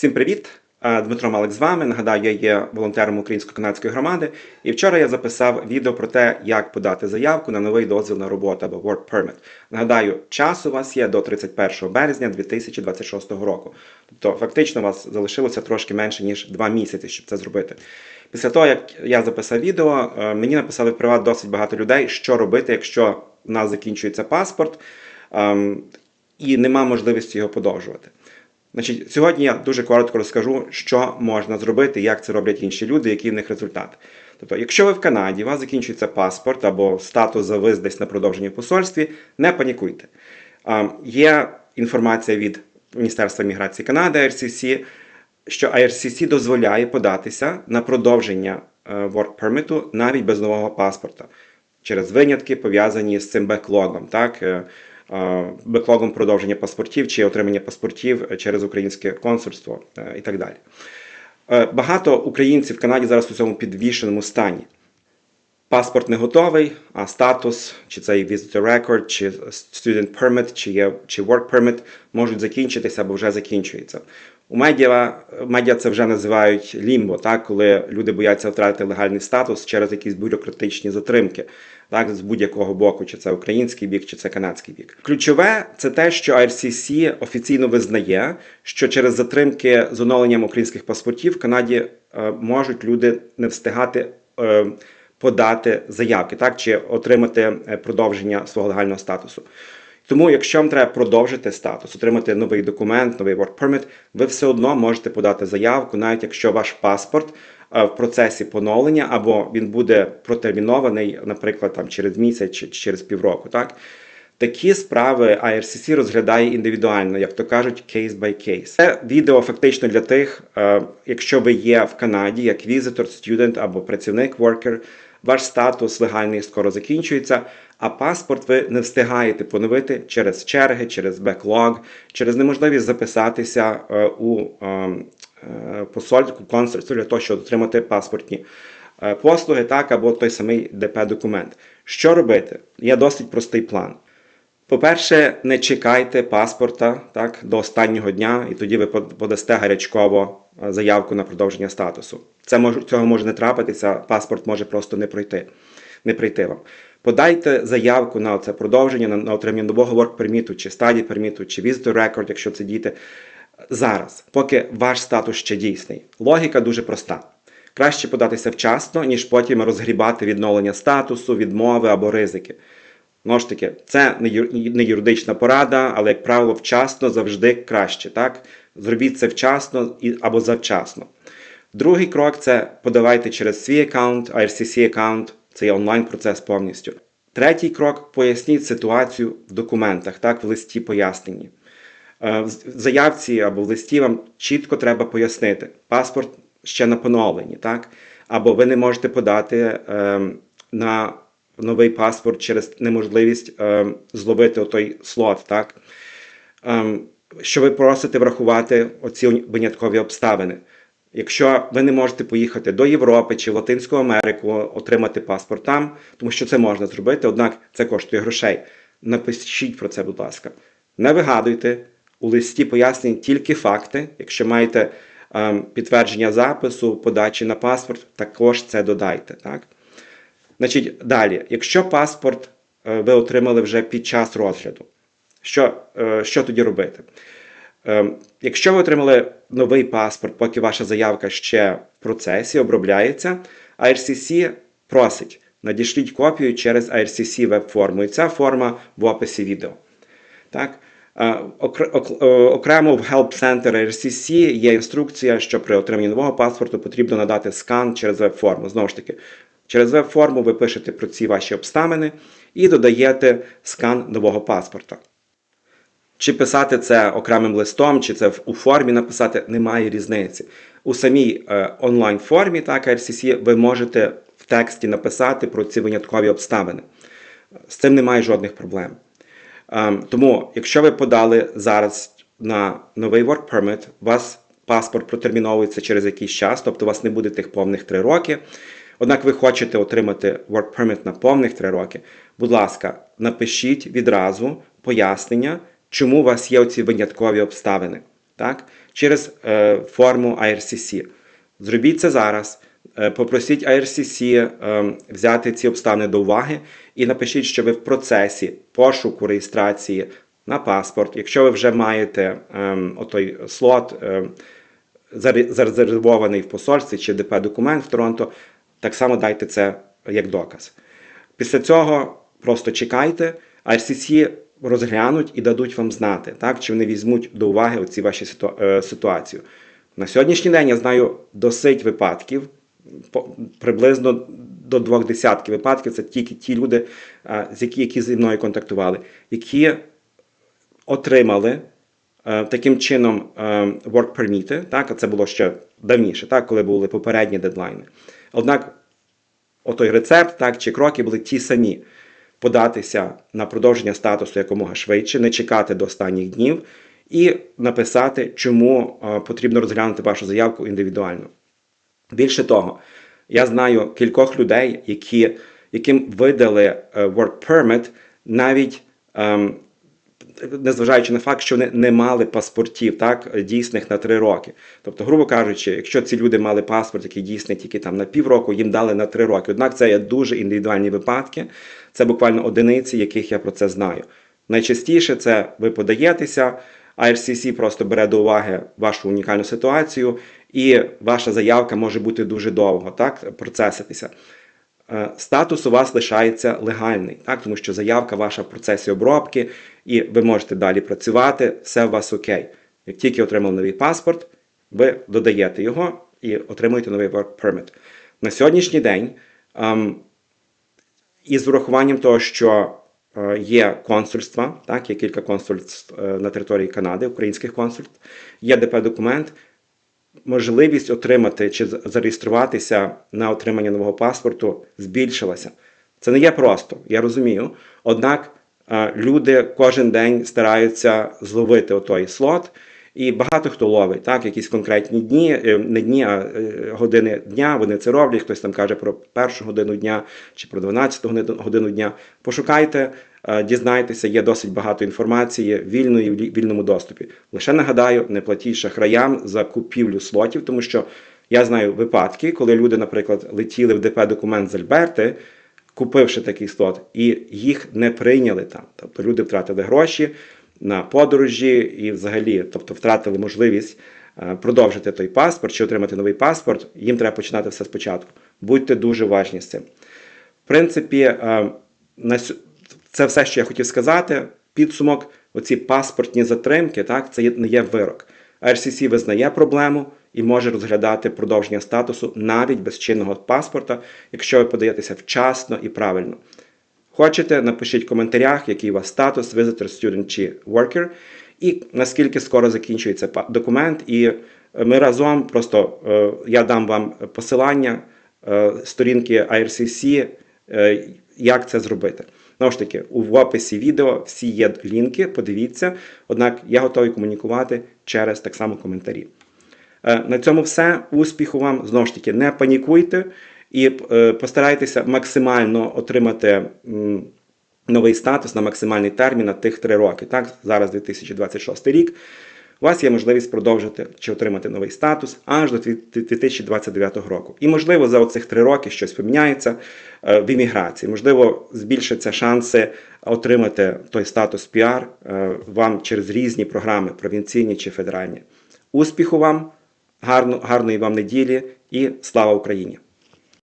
Всім привіт! Дмитро Малик з вами. Нагадаю, я є волонтером українсько-канадської громади. І вчора я записав відео про те, як подати заявку на новий дозвіл на роботу або Work Permit. Нагадаю, час у вас є до 31 березня 2026 року. Тобто, фактично, у вас залишилося трошки менше ніж 2 місяці, щоб це зробити. Після того, як я записав відео, е, мені написали в приват досить багато людей, що робити, якщо в нас закінчується паспорт ем, і нема можливості його подовжувати. Значить, сьогодні я дуже коротко розкажу, що можна зробити, як це роблять інші люди, який в них результат. Тобто, якщо ви в Канаді, у вас закінчується паспорт або статус завис десь на продовженні в посольстві, не панікуйте. Є інформація від Міністерства міграції Канади, RCC, що IRCC дозволяє податися на продовження е, work permit навіть без нового паспорта через винятки, пов'язані з цим беклогом. Так? Е, Беклогом продовження паспортів чи отримання паспортів через українське консульство е, і так далі. Е, Багато українців в Канаді зараз у цьому підвішеному стані. Паспорт не готовий, а статус, чи це є visitor record, чи student permit, чи є чи work permit, можуть закінчитися або вже закінчуються. У медіа, медіа це вже називають лімбо, так, коли люди бояться втратити легальний статус через якісь бюрократичні затримки, так, з будь-якого боку, чи це український бік, чи це канадський бік. Ключове це те, що IRCC офіційно визнає, що через затримки з оновленням українських паспортів в Канаді е, можуть люди не встигати. Е, подати заявки, так чи отримати е, продовження свого легального статусу. Тому, якщо вам треба продовжити статус, отримати новий документ, новий work permit, ви все одно можете подати заявку, навіть якщо ваш паспорт е, в процесі поновлення або він буде протермінований, наприклад, там через місяць чи через півроку. Так такі справи IRCC розглядає індивідуально, як то кажуть, case by case. Це відео фактично для тих, е, якщо ви є в Канаді як візитор, студент або працівник worker, ваш статус легальний скоро закінчується, а паспорт ви не встигаєте поновити через черги, через беклог, через неможливість записатися е, у ем, е, посольську консульство для того, щоб отримати паспортні е, послуги, так або той самий ДП-документ. Що робити? Є досить простий план. По-перше, не чекайте паспорта так, до останнього дня, і тоді ви подасте гарячково е, заявку на продовження статусу. Це може, цього може не трапитися, паспорт може просто не пройти, не прийти вам. Подайте заявку на це продовження, на, на отримання нового work перміту, чи стадії перміту, чи visitor record, якщо це діти. Зараз, поки ваш статус ще дійсний. Логіка дуже проста. Краще податися вчасно, ніж потім розгрібати відновлення статусу, відмови або ризики. Ну ж таки, це не юридична порада, але, як правило, вчасно завжди краще. Так? Зробіть це вчасно або завчасно. Другий крок це подавайте через свій аккаунт, IRCC аккаунт, це є онлайн процес повністю. Третій крок поясніть ситуацію в документах, так, в листі поясненні. Е, В заявці або в листі вам чітко треба пояснити, паспорт ще на поновленні, так? або ви не можете подати ем, на новий паспорт через неможливість ем, зловити той слот. Так? Ем, що ви просите врахувати оці виняткові обставини. Якщо ви не можете поїхати до Європи чи в Латинську Америку, отримати паспорт там, тому що це можна зробити, однак це коштує грошей. Напишіть про це, будь ласка. Не вигадуйте, у листі пояснень тільки факти. Якщо маєте ем, підтвердження запису, подачі на паспорт, також це додайте. Так? Значить, далі, якщо паспорт е, ви отримали вже під час розгляду, що, е, що тоді робити? Ем, Якщо ви отримали новий паспорт, поки ваша заявка ще в процесі обробляється, IRCC просить надішліть копію через IRCC веб-форму. І ця форма в описі відео. Так? Е, е, Окремо в Help Center IRCC є інструкція, що при отриманні нового паспорту потрібно надати скан через веб-форму. Знову ж таки, через веб-форму ви пишете про ці ваші обставини і додаєте скан нового паспорта. Чи писати це окремим листом, чи це у формі написати, немає різниці. У самій е, онлайн-формі, так, RCC, ви можете в тексті написати про ці виняткові обставини. З цим немає жодних проблем. Ем, тому, якщо ви подали зараз на новий work permit, у вас паспорт протерміновується через якийсь час, тобто у вас не буде тих повних 3 роки. Однак ви хочете отримати work permit на повних 3 роки. Будь ласка, напишіть відразу пояснення, чому у вас є оці виняткові обставини. так? через е, форму IRCC. Зробіть це зараз. Е, Попросіть IRCC е, взяти ці обставини до уваги і напишіть, що ви в процесі пошуку реєстрації на паспорт. Якщо ви вже маєте е, отой слот зарезервований в посольстві чи ДП документ в Торонто, так само дайте це як доказ. Після цього просто чекайте, а RCC розглянуть і дадуть вам знати, так, чи вони візьмуть до уваги оці ваші е, ситуацію. На сьогоднішній день я знаю досить випадків, приблизно до двох десятків випадків. Це тільки ті люди, е, з які, які зі мною контактували, які отримали е, таким чином work permit, так, а це було ще давніше, так, коли були попередні дедлайни. Однак отой рецепт, так, чи кроки були ті самі. Податися на продовження статусу якомога швидше, не чекати до останніх днів і написати, чому е, потрібно розглянути вашу заявку індивідуально. Більше того, я знаю кількох людей, які, яким видали е, work permit, навіть ем, незважаючи на факт, що вони не мали паспортів, так, дійсних на три роки. Тобто, грубо кажучи, якщо ці люди мали паспорт, який дійсний тільки там на півроку, їм дали на три роки. Однак це є дуже індивідуальні випадки, це буквально одиниці, яких я про це знаю. Найчастіше це ви подаєтеся, IRCC просто бере до уваги вашу унікальну ситуацію, і ваша заявка може бути дуже довго так, процеситися. Е, Статус у вас лишається легальний, так, тому що заявка ваша в процесі обробки, і ви можете далі працювати, все у вас окей. Як тільки отримали новий паспорт, ви додаєте його і отримуєте новий work permit. На сьогоднішній день, ем, із врахуванням того, що е, є консульства, так, є кілька консульств е, на території Канади, українських консульств, є ДП-документ, можливість отримати чи зареєструватися на отримання нового паспорту збільшилася. Це не є просто, я розумію. Однак люди кожен день стараються зловити отой слот, і багато хто ловить, так, якісь конкретні дні, е, не дні, а е, години дня, вони це роблять. Хтось там каже про першу годину дня чи про 12 годину- дня. Пошукайте, е, дізнайтеся, є досить багато інформації вільної в вільному доступі. Лише нагадаю, не платіть шахраям за купівлю слотів, тому що я знаю випадки, коли люди, наприклад, летіли в ДП документ з Альберти, купивши такий слот, і їх не прийняли там. Тобто люди втратили гроші на подорожі і взагалі, тобто втратили можливість е, продовжити той паспорт чи отримати новий паспорт. Їм треба починати все спочатку. Будьте дуже уважні з цим. В принципі, е, це все, що я хотів сказати. Підсумок, оці паспортні затримки, так, це не є вирок. RCC визнає проблему і може розглядати продовження статусу навіть без чинного паспорта, якщо ви подаєтеся вчасно і правильно. Хочете, напишіть в коментарях, який у вас статус, visitor, student чи worker, і наскільки скоро закінчується документ. І е, ми разом просто е, я дам вам посилання е, сторінки IRCC, як це зробити. Знову ж таки, в описі відео всі є лінки, подивіться. Однак я готовий комунікувати через так само коментарі. На цьому все. Успіху вам. Знову ж таки, не панікуйте і е, постарайтеся максимально отримати новий статус на максимальний термін на тих три роки. Так, зараз 2026 рік. У вас є можливість продовжити чи отримати новий статус аж до 2029 року. І, можливо, за оцих три роки щось поміняється е, в імміграції. Можливо, збільшаться шанси отримати той статус PR е, вам через різні програми, провінційні чи федеральні. Успіху вам, гарно, гарної вам неділі і слава Україні!